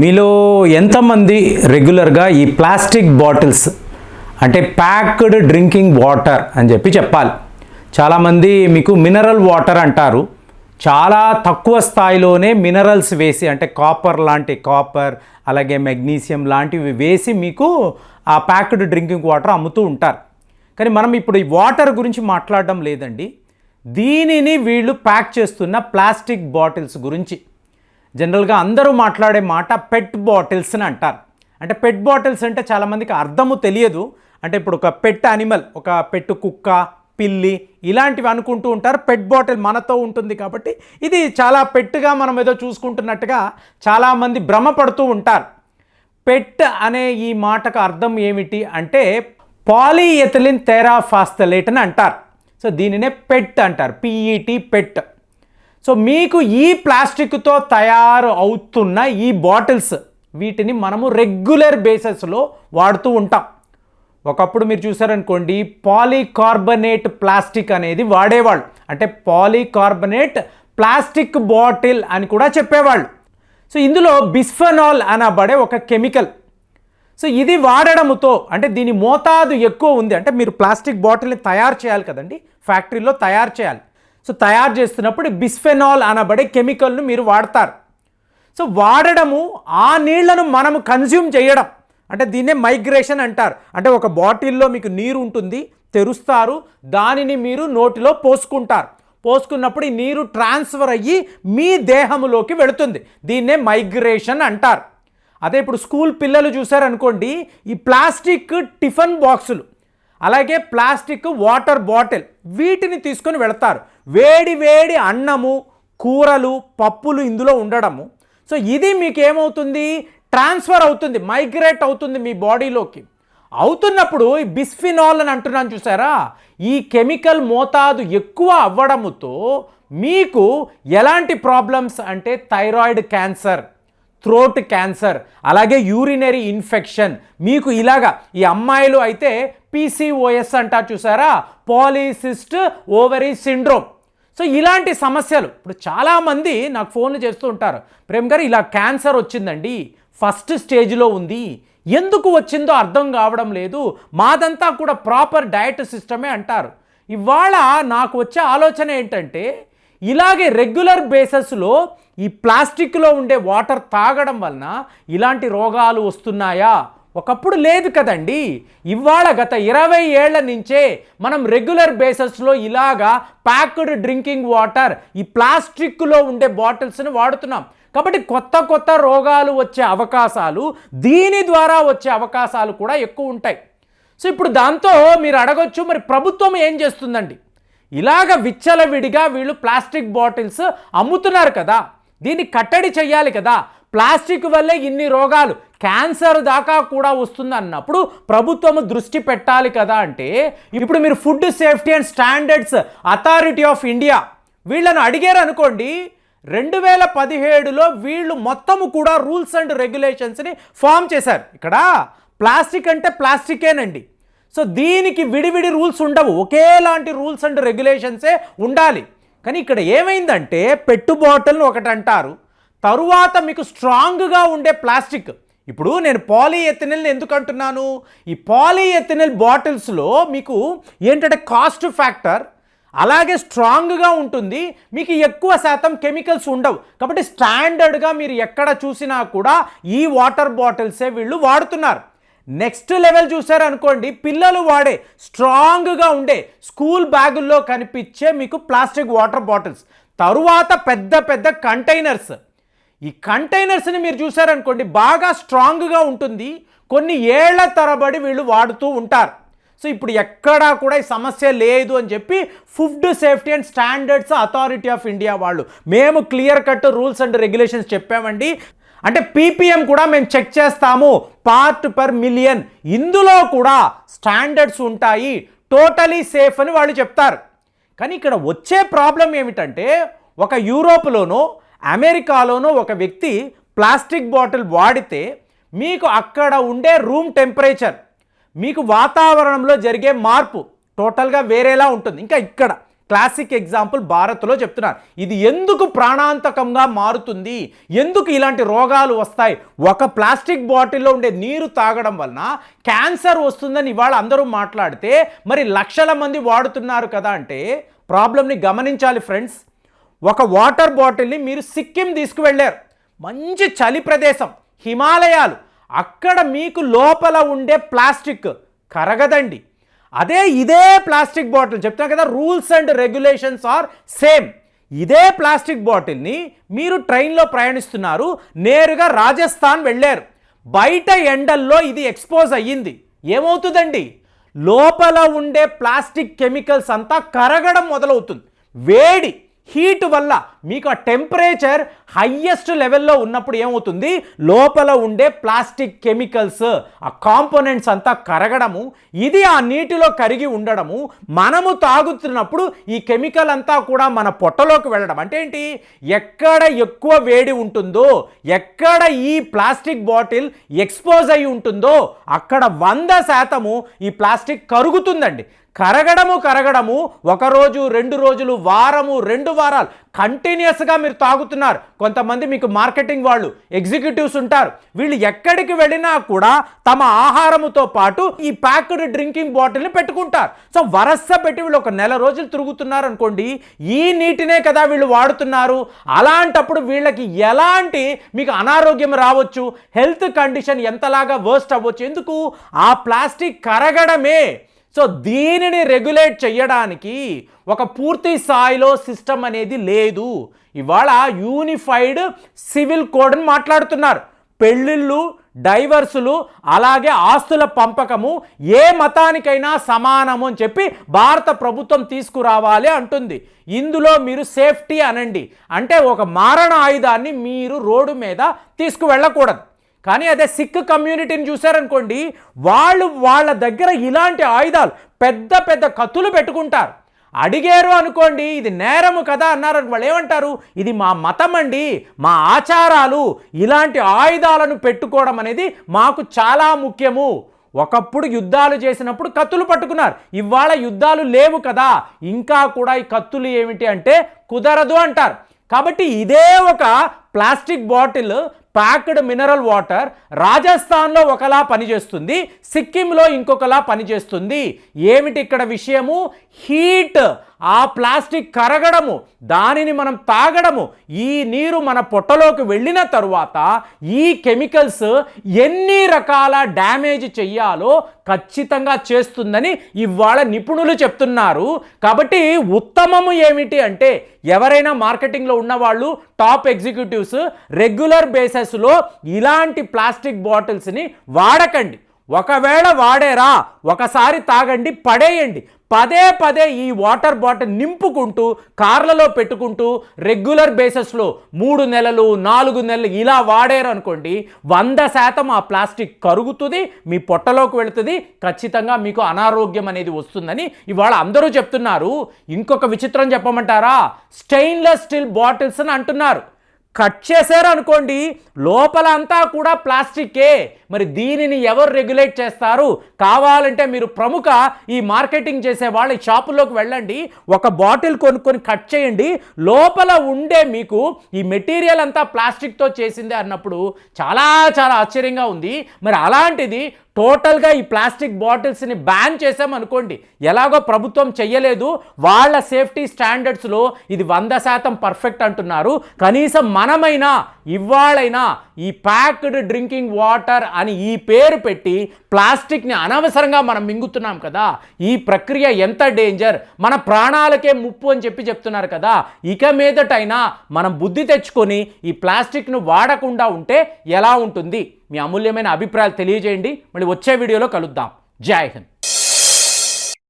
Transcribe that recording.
మీలో ఎంతమంది రెగ్యులర్గా ఈ ప్లాస్టిక్ బాటిల్స్ అంటే ప్యాక్డ్ డ్రింకింగ్ వాటర్ అని చెప్పి చెప్పాలి. చాలామంది మీకు మినరల్ వాటర్ అంటారు. చాలా తక్కువ స్థాయిలోనే మినరల్స్ వేసి అంటే కాపర్ లాంటి కాపర్ అలాగే మెగ్నీషియం లాంటివి వేసి మీకు ఆ ప్యాక్డ్ డ్రింకింగ్ వాటర్ అమ్ముతూ ఉంటారు. కానీ మనం ఇప్పుడు ఈ వాటర్ గురించి మాట్లాడడం లేదండి. దీనిని వీళ్ళు ప్యాక్ చేస్తున్న ప్లాస్టిక్ బాటిల్స్ గురించి. జనరల్గా అందరూ మాట్లాడే మాట పెట్ బాటిల్స్ అని అంటారు. అంటే పెట్ బాటిల్స్ అంటే చాలామందికి అర్థము తెలియదు. అంటే ఇప్పుడు ఒక పెట్ అనిమల్ ఒక పెట్టు కుక్క పిల్లి ఇలాంటివి అనుకుంటూ ఉంటారు. పెట్ బాటిల్ మనతో ఉంటుంది కాబట్టి ఇది చాలా పెట్టుగా మనం ఏదో చూసుకుంటున్నట్టుగా చాలామంది భ్రమపడుతూ ఉంటారు. పెట్ అనే ఈ మాటకు అర్థం ఏమిటి అంటే పాలీఎథిలిన్ థెరాఫాస్తలేట్ అని అంటారు. సో దీనినే పెట్ అంటారు. పిఈటి పెట్. సో మీకు ఈ ప్లాస్టిక్తో తయారు అవుతున్న ఈ బాటిల్స్ వీటిని మనము రెగ్యులర్ బేసిస్లో వాడుతూ ఉంటాం. ఒకప్పుడు మీరు చూసారనుకోండి పాలీకార్బనేట్ ప్లాస్టిక్ అనేది వాడేవాళ్ళు. అంటే పాలీకార్బనేట్ ప్లాస్టిక్ బాటిల్ అని కూడా చెప్పేవాళ్ళు. సో ఇందులో బిస్ఫెనాల్ అనబడే ఒక కెమికల్. సో ఇది వాడడంతో అంటే దీని మోతాదు ఎక్కువ ఉంది. అంటే మీరు ప్లాస్టిక్ బాటిల్ని తయారు చేయాలి కదండి ఫ్యాక్టరీలో తయారు చేయాలి. సో తయారు చేస్తున్నప్పుడు బిస్ఫెనాల్ అనబడే కెమికల్ను మీరు వాడతారు. సో వాడడము ఆ నీళ్ళను మనము కన్జ్యూమ్ చేయడం. అంటే దీన్నే మైగ్రేషన్ అంటారు. అంటే ఒక బాటిల్లో మీకు నీరు ఉంటుంది తెరుస్తారు దానిని మీరు నోటిలో పోసుకుంటారు. పోసుకున్నప్పుడు ఈ నీరు ట్రాన్స్ఫర్ అయ్యి మీ దేహములోకి వెళుతుంది. దీన్నే మైగ్రేషన్ అంటారు. అదే ఇప్పుడు స్కూల్ పిల్లలు చూసారనుకోండి ఈ ప్లాస్టిక్ టిఫిన్ బాక్సులు. అలాగే ప్లాస్టిక్ వాటర్ బాటిల్ వీటిని తీసుకొని వెళతారు. వేడి వేడి అన్నము కూరలు పప్పులు ఇందులో ఉండడము. సో ఇది మీకు ఏమవుతుంది ట్రాన్స్ఫర్ అవుతుంది మైగ్రేట్ అవుతుంది మీ బాడీలోకి. అవుతున్నప్పుడు ఈ బిస్ఫినాల్ అని అంటున్నాను చూసారా? ఈ కెమికల్ మోతాదు ఎక్కువ అవ్వడముతో మీకు ఎలాంటి ప్రాబ్లమ్స్ అంటే థైరాయిడ్ క్యాన్సర్ థ్రోట్ క్యాన్సర్ అలాగే యూరినరీ ఇన్ఫెక్షన్ మీకు ఇలాగా ఈ అమ్మాయిలు అయితే పీసీఓఎస్ అంటారు చూసారా? పాలిసిస్ట్ ఓవరీ సిండ్రోమ్ సో ఇలాంటి సమస్యలు ఇప్పుడు చాలామంది నాకు ఫోన్లు చేస్తూ ఉంటారు. ప్రేమ్ గారు ఇలా క్యాన్సర్ వచ్చిందండి. ఫస్ట్ స్టేజ్లో ఉంది. ఎందుకు వచ్చిందో అర్థం కావడం లేదు. మాదంతా కూడా ప్రాపర్ డయట్ సిస్టమే అంటారు. ఇవాళ నాకు వచ్చే ఆలోచన ఏంటంటే ఇలాగే రెగ్యులర్ బేసస్లో ఈ ప్లాస్టిక్లో ఉండే వాటర్ తాగడం వలన ఇలాంటి రోగాలు వస్తున్నాయా? ఒకప్పుడు లేదు కదండి. ఇవాళ గత ఇరవై ఏళ్ళ నుంచే మనం రెగ్యులర్ బేసిస్లో ఇలాగా ప్యాక్డ్ డ్రింకింగ్ వాటర్ ఈ ప్లాస్టిక్లో ఉండే బాటిల్స్ని వాడుతున్నాం. కాబట్టి కొత్త కొత్త రోగాలు వచ్చే అవకాశాలు దీని ద్వారా వచ్చే అవకాశాలు కూడా ఎక్కువ ఉంటాయి. సో ఇప్పుడు దాంతో మీరు అడగొచ్చు మరి ప్రభుత్వం ఏం చేస్తుందండి? ఇలాగ విచ్చలవిడిగా వీళ్ళు ప్లాస్టిక్ బాటిల్స్ అమ్ముతున్నారు కదా. దీన్ని కట్టడి చేయాలి కదా. ప్లాస్టిక్ వల్లే ఇన్ని రోగాలు. క్యాన్సర్ దాకా కూడా వస్తుంది అన్నప్పుడు ప్రభుత్వం దృష్టి పెట్టాలి కదా అంటే ఇప్పుడు మీరు food safety and standards authority of India వీళ్ళను అడిగారు అనుకోండి రెండు వేల పదిహేడులో వీళ్ళు మొత్తము కూడా రూల్స్ అండ్ రెగ్యులేషన్స్ని ఫామ్ చేశారు. ఇక్కడ ప్లాస్టిక్ అంటే ప్లాస్టికేనండి. సో దీనికి విడివిడి రూల్స్ ఉండవు. ఒకేలాంటి రూల్స్ అండ్ రెగ్యులేషన్సే ఉండాలి. కానీ ఇక్కడ ఏమైందంటే పెట్టు బాటిల్ని ఒకటి అంటారు. తరువాత మీకు స్ట్రాంగ్గా ఉండే ప్లాస్టిక్. ఇప్పుడు నేను పాలీఎథినల్ని ఎందుకు అంటున్నాను? ఈ పాలీఎథినల్ బాటిల్స్లో మీకు ఏంటంటే కాస్ట్ ఫ్యాక్టర్ అలాగే స్ట్రాంగ్గా ఉంటుంది. మీకు ఎక్కువ శాతం కెమికల్స్ ఉండవు. కాబట్టి స్టాండర్డ్గా మీరు ఎక్కడ చూసినా కూడా ఈ వాటర్ బాటిల్సే వీళ్ళు వాడుతున్నారు. నెక్స్ట్ లెవెల్ చూసారు అనుకోండి పిల్లలు వాడే స్ట్రాంగ్గా ఉండే స్కూల్ బ్యాగుల్లో కనిపించే మీకు ప్లాస్టిక్ వాటర్ బాటిల్స్ తరువాత పెద్ద పెద్ద కంటైనర్స్. ఈ కంటైనర్స్ని మీరు చూసారనుకోండి బాగా స్ట్రాంగ్గా ఉంటుంది. కొన్ని ఏళ్ళ తరబడి వీళ్ళు వాడుతూ ఉంటారు. సో ఇప్పుడు ఎక్కడా కూడా ఈ సమస్య లేదు అని చెప్పి food safety and standards authority of India వాళ్ళు. మేము clear cut rules and regulations చెప్పామండి. అంటే పీపీఎం కూడా మేము చెక్ చేస్తాము. పార్ట్ పర్ మిలియన్ ఇందులో కూడా స్టాండర్డ్స్ ఉంటాయి. టోటలీ సేఫ్ అని వాళ్ళు చెప్తారు. కానీ ఇక్కడ వచ్చే ప్రాబ్లం ఏమిటంటే ఒక యూరోప్లోనో అమెరికాలోనో ఒక వ్యక్తి ప్లాస్టిక్ బాటిల్ వాడితే మీకు అక్కడ ఉండే రూమ్ టెంపరేచర్ మీకు వాతావరణంలో జరిగే మార్పు టోటల్గా వేరేలా ఉంటుంది. ఇంకా ఇక్కడ క్లాసిక్ ఎగ్జాంపుల్ భారత్లో చెప్తున్నారు ఇది ఎందుకు ప్రాణాంతకంగా మారుతుంది? ఎందుకు ఇలాంటి రోగాలు వస్తాయి? ఒక ప్లాస్టిక్ బాటిల్లో ఉండే నీరు తాగడం వలన క్యాన్సర్ వస్తుందని ఇవాళ అందరూ మాట్లాడితే మరి లక్షల మంది వాడుతున్నారు కదా అంటే ప్రాబ్లమ్ని గమనించాలి ఫ్రెండ్స్. ఒక వాటర్ బాటిల్ని మీరు సిక్కిం తీసుకువెళ్ళారు. మంచి చలి ప్రదేశం హిమాలయాలు. అక్కడ మీకు లోపల ఉండే ప్లాస్టిక్ కరగదండి. అదే ఇదే ప్లాస్టిక్ బాటిల్. చెప్తున్నా కదా rules and regulations are same. ఇదే ప్లాస్టిక్ బాటిల్ని మీరు ట్రైన్లో ప్రయాణిస్తున్నారు నేరుగా రాజస్థాన్ వెళ్ళారు. బయట ఎండల్లో ఇది ఎక్స్పోజ్ అయ్యింది. ఏమవుతుందండి? లోపల ఉండే ప్లాస్టిక్ కెమికల్స్ అంతా కరగడం మొదలవుతుంది. వేడి హీట్ వల్ల మీకు ఆ టెంపరేచర్ హయ్యెస్ట్ లెవెల్లో ఉన్నప్పుడు ఏమవుతుంది? లోపల ఉండే ప్లాస్టిక్ కెమికల్స్ ఆ కాంపోనెంట్స్ అంతా కరగడము ఇది ఆ నీటిలో కరిగి ఉండడము మనము తాగుతున్నప్పుడు ఈ కెమికల్ అంతా కూడా మన పొట్టలోకి వెళ్ళడం. అంటే ఏంటి? ఎక్కడ ఎక్కువ వేడి ఉంటుందో ఎక్కడ ఈ ప్లాస్టిక్ బాటిల్ ఎక్స్పోజ్ అయి ఉంటుందో అక్కడ వంద శాతము ఈ ప్లాస్టిక్ కరుగుతుందండి. కరగడము కరగడము ఒకరోజు రెండు రోజులు వారము రెండు వారాలు కంటిన్యూస్గా మీరు తాగుతున్నారు. కొంతమంది మీకు మార్కెటింగ్ వాళ్ళు ఎగ్జిక్యూటివ్స్ ఉంటారు. వీళ్ళు ఎక్కడికి వెళ్ళినా కూడా తమ ఆహారముతో పాటు ఈ ప్యాక్డ్ డ్రింకింగ్ బాటిల్ని పెట్టుకుంటారు. సో వరస పెట్టి వీళ్ళు ఒక నెల రోజులు తిరుగుతున్నారు అనుకోండి ఈ నీటినే కదా వీళ్ళు వాడుతున్నారు. అలాంటప్పుడు వీళ్ళకి ఎలాంటి మీకు అనారోగ్యం రావచ్చు? హెల్త్ కండిషన్ ఎంతలాగా వర్స్ట్ అవ్వచ్చు? ఎందుకు? ఆ ప్లాస్టిక్ కరగడమే సో దీనిని రెగ్యులేట్ చేయడానికి ఒక పూర్తి స్థాయిలో సిస్టమ్ అనేది లేదు. ఇవాళ యూనిఫైడ్ సివిల్ కోడ్ని మాట్లాడుతున్నారు. పెళ్ళిళ్ళు డైవర్సులు అలాగే ఆస్తుల పంపకము ఏ మతానికైనా సమానము అని చెప్పి భారత ప్రభుత్వం తీసుకురావాలి అంటుంది. ఇందులో మీరు సేఫ్టీ అనండి. అంటే ఒక మారణ ఆయుధాన్ని మీరు రోడ్డు మీద తీసుకువెళ్ళకూడదు. కానీ అదే సిక్ కమ్యూనిటీని చూశారనుకోండి వాళ్ళు వాళ్ళ దగ్గర ఇలాంటి ఆయుధాలు పెద్ద పెద్ద కత్తులు పెట్టుకుంటారు. అడిగారు అనుకోండి ఇది నేరము కదా అన్నారు వాళ్ళు ఏమంటారు? ఇది మా మతం అండి మా ఆచారాలు ఇలాంటి ఆయుధాలను పెట్టుకోవడం అనేది మాకు చాలా ముఖ్యము. ఒకప్పుడు యుద్ధాలు చేసినప్పుడు కత్తులు పట్టుకున్నారు. ఇవాళ యుద్ధాలు లేవు కదా ఇంకా కూడా ఈ కత్తులు ఏమిటి అంటే కుదరదు అంటారు. కాబట్టి ఇదే ఒక plastic bottle packed mineral water రాజస్థాన్లో ఒకలా పనిచేస్తుంది సిక్కింలో ఇంకొకలా పనిచేస్తుంది. ఏమిటి ఇక్కడ విషయము? హీట్ ఆ ప్లాస్టిక్ కరగడము దానిని మనం తాగడము ఈ నీరు మన పొట్టలోకి వెళ్ళిన తరువాత ఈ కెమికల్స్ ఎన్ని రకాల డ్యామేజ్ చెయ్యాలో ఖచ్చితంగా చేస్తుందని ఇవాళ నిపుణులు చెప్తున్నారు. కాబట్టి ఉత్తమము ఏమిటి అంటే ఎవరైనా మార్కెటింగ్లో ఉన్నవాళ్ళు టాప్ ఎగ్జిక్యూటివ్స్ రెగ్యులర్ బేసెస్లో ఇలాంటి ప్లాస్టిక్ బాటిల్స్ని వాడకండి. ఒకవేళ వాడేరా ఒకసారి తాగండి పడేయండి. పదే పదే ఈ వాటర్ బాటిల్ నింపుకుంటూ కార్లలో పెట్టుకుంటూ రెగ్యులర్ బేసిస్లో మూడు నెలలు నాలుగు నెలలు ఇలా వాడారు అనుకోండి వంద శాతం ఆ ప్లాస్టిక్ కరుగుతుంది మీ పొట్టలోకి వెళుతుంది ఖచ్చితంగా మీకు అనారోగ్యం అనేది వస్తుందని ఇవాళ అందరూ చెప్తున్నారు. ఇంకొక విచిత్రం చెప్పమంటారా? స్టెయిన్లెస్ స్టీల్ బాటిల్స్ అని అంటున్నారు. కట్ చేశారు అనుకోండి లోపల అంతా కూడా ప్లాస్టిక్కే మరి దీనిని ఎవరు రెగ్యులేట్ చేస్తారు? కావాలంటే మీరు ప్రముఖ ఈ మార్కెటింగ్ చేసే వాళ్ళ షాపుల్లోకి వెళ్ళండి ఒక బాటిల్ కొనుక్కొని కట్ చేయండి. లోపల ఉండే మీకు ఈ మెటీరియల్ అంతా ప్లాస్టిక్తో చేసిందే అన్నప్పుడు చాలా చాలా ఆశ్చర్యంగా ఉంది. మరి అలాంటిది టోటల్గా ఈ ప్లాస్టిక్ బాటిల్స్ని బ్యాన్ చేసామనుకోండి ఎలాగో ప్రభుత్వం చెయ్యలేదు వాళ్ళ సేఫ్టీ స్టాండర్డ్స్లో ఇది వంద శాతం పర్ఫెక్ట్ అంటున్నారు. కనీసం మనమైనా ఇవాళైనా ఈ ప్యాక్డ్ డ్రింకింగ్ వాటర్ అని ఈ పేరు పెట్టి ప్లాస్టిక్ని అనవసరంగా మనం మింగుతున్నాం కదా. ఈ ప్రక్రియ ఎంత డేంజర్? మన ప్రాణాలకే ముప్పు అని చెప్పి చెప్తున్నారు కదా. ఇక మీదటైనా మనం బుద్ధి తెచ్చుకొని ఈ ప్లాస్టిక్ను వాడకుండా ఉంటే ఎలా ఉంటుంది? మీ అమూల్యమైన అభిప్రాయాలు తెలియజేయండి. మళ్ళీ వచ్చే వీడియోలో కలుద్దాం. జై హింద్.